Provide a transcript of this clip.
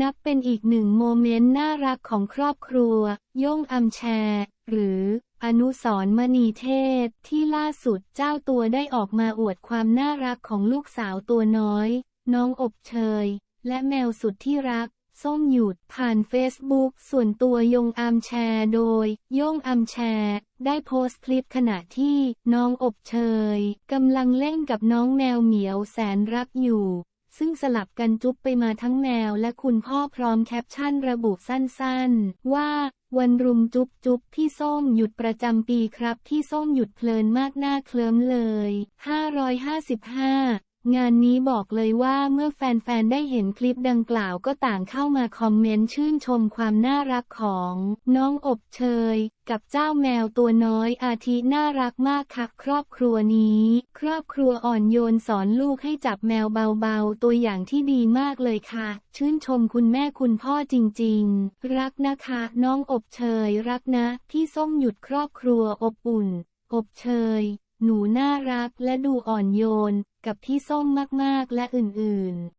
นับเป็นอีกหนึ่งโมเมนต์น่ารักของครอบครัว ย่งอัมแชร์ หรือ อนุสรมณีเทพที่ล่าสุดเจ้าตัวได้ออกมาอวดความน่ารักของลูกสาวตัวน้อย น้องอบเชย และแมวสุดที่รัก ส้มหยุดผ่านเฟซบุ๊กส่วนตัวยงอัมแชร์โดย ย่งอัมแชร์ ได้โพสต์คลิปขณะที่น้องอบเชยกำลังเล่นกับน้องแมวเหมียวแสนรักอยู่ ซึ่งสลับกันจุ๊บไปมาทั้งแมวและคุณพ่อพร้อมแคปชั่นระบุสั้นๆ ว่า วันรุมจุ๊บจุ๊บพี่ส้มหยุดประจำปีครับที่ส้มหยุดเพลินมากหน้าเคลิ้มเลย 555 งานนี้บอกเลยว่าเมื่อแฟนๆ ได้เห็นคลิปดังกล่าวก็ต่างเข้ามาคอมเมนต์ชื่นชมความน่ารักของน้องอบเชย กับเจ้าแมวตัวน้อยอาทิน่ารักมากค่ะครอบครัวนี้ ครอบครัวอ่อนโยนสอนลูกให้จับแมวเบาๆ ตัวอย่างที่ดีมากเลยค่ะ ชื่นชมคุณแม่คุณพ่อจริงๆ รักนะคะ น้องอบเชย รักนะที่ส้มหยุดครอบครัวอบอุ่น อบเชย หนูน่ารักและดูอ่อนโยน กับพี่ส้มมากๆและอื่นๆ